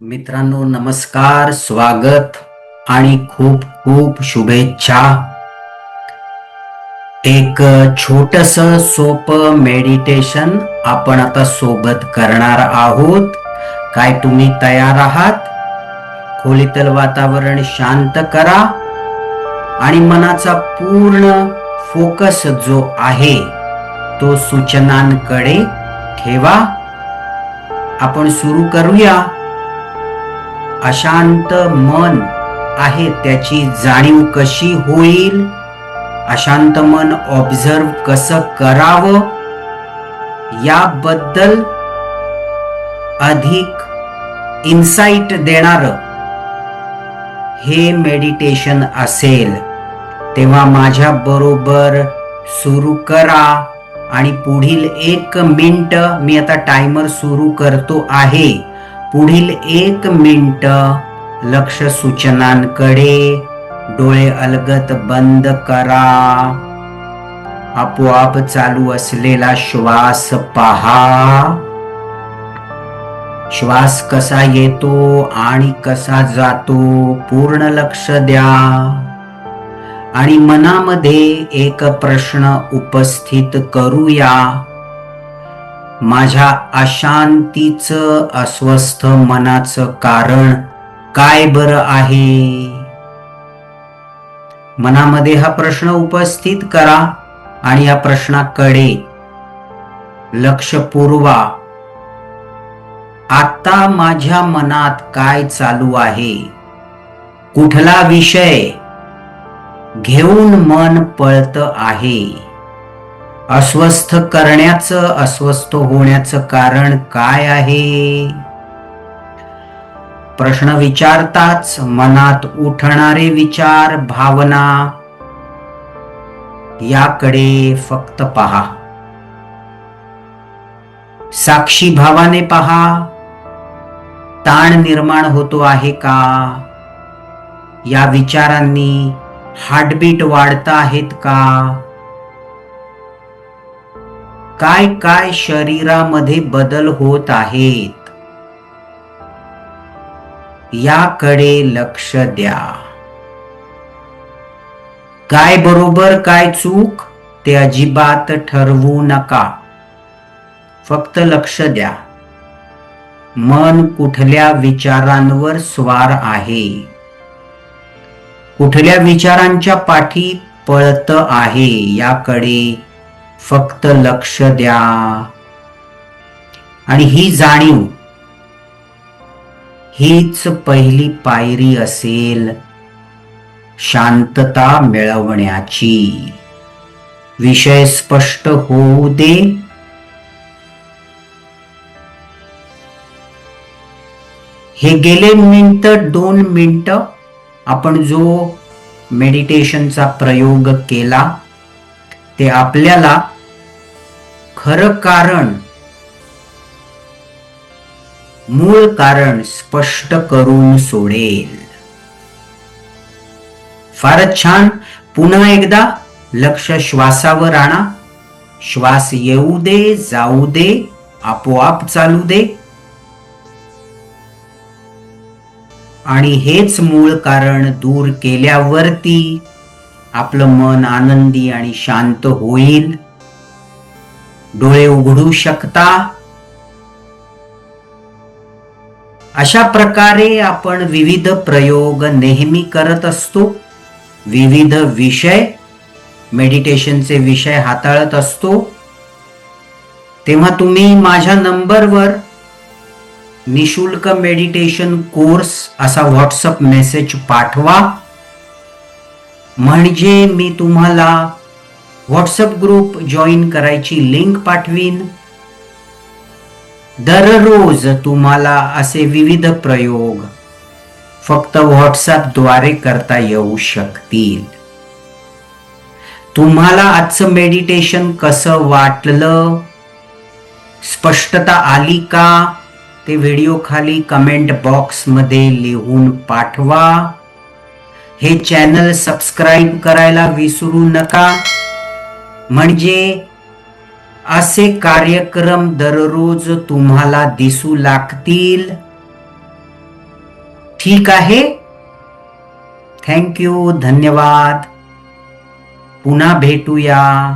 मित्रांनो नमस्कार स्वागत आणि खूप खूप शुभेच्छा. एक छोटस सोप मेडिटेशन आपण आता सोबत करणार आहोत. काय तुम्ही तयार आहात? खोलीतल वातावरण शांत करा आणि मनाचा पूर्ण फोकस जो आहे तो सूचनांकडे ठेवा. आपण सुरू करूया. अशांत मन आहे त्याची जाणीव कशी होईल? अशांत मन ऑब्झर्व कसं करावं? याबद्दल अधिक इन्साइट देणार हे मेडिटेशन असेल. तेव्हा माझ्या बरोबर सुरू करा. आणि पुढील एक मिनिट मी आता टायमर सुरू करतो आहे. पुढील एक मिनिट लक्ष सूचनांकडे. डोळे अलगत बंद करा. आपोआप चालू असलेला श्वास पहा. श्वास कसा येतो आणि कसा जातो पूर्ण लक्ष द्या. आणि मनामध्ये एक प्रश्न उपस्थित करूया. माझ्या अशांतीचं अस्वस्थ मनाचं कारण काय बरं आहे? मनामध्ये हा प्रश्न उपस्थित करा आणि या प्रश्नाकडे लक्ष पुरवा. आता माझ्या मनात काय चालू आहे? कुठला विषय घेऊन मन पळत आहे? अस्वस्थ करण्याचं अस्वस्थ होण्याचं कारण काय आहे? प्रश्न विचारताच मनात उठणारे विचार भावना याकडे फक्त पहा. साक्षी भावाने पहा ताण निर्माण होतो आहे का? या विचारांनी हार्टबीट वाढत आहेत का? काय काय शरीरामध्ये बदल होत आहेत? याकडे लक्ष द्या. काय बरोबर काय चूक ते अजिबात ठरवू नका. फक्त लक्ष द्या. मन कुठल्या विचारांवर स्वार आहे? कुठल्या विचारांच्या पाठी पळत आहे याकडे फक्त लक्ष द्या. आणि ही जाणीव हीच पहिली पायरी असेल शांतता मिळवण्याची. विषय स्पष्ट होऊ दे. हे गेले मिनिट दोन मिनिट आपण जो मेडिटेशनचा प्रयोग केला ते आपल्याला खरं कारण मूळ कारण स्पष्ट करून सोडेल. फारच छान. पुन्हा एकदा लक्ष श्वासावर आणा. श्वास येऊ दे जाऊ दे आपोआप चालू दे. आणि हेच मूळ कारण दूर केल्यावरती आपलं मन आनंदी आणि शांत होईल. डोळे उघडू शकता. अशा प्रकारे आपण विविध प्रयोग नेहमी करत असतो. विविध विषय मेडिटेशनचे विषय हाताळत असतो. तेव्हा तुम्ही माझ्या नंबरवर निशुल्क मेडिटेशन कोर्स असा व्हॉट्सअप मेसेज पाठवा. म्हणजे मी तुम्हाला व्हॉट्सअप ग्रुप जॉईन करायची लिंक पाठवीन. दररोज तुम्हाला असे विविध प्रयोग फक्त व्हॉट्सअपद्वारे करता येऊ शकतील. तुम्हाला आजचं मेडिटेशन कसं वाटलं? स्पष्टता आली का? ते व्हिडिओ खाली कमेंट बॉक्समध्ये लिहून पाठवा. हे चॅनल सबस्क्राईब करायला विसरू नका. म्हणजे असे कार्यक्रम दररोज तुम्हाला दिसू लागतील. ठीक आहे? थँक्यू धन्यवाद. पुन्हा भेटूया.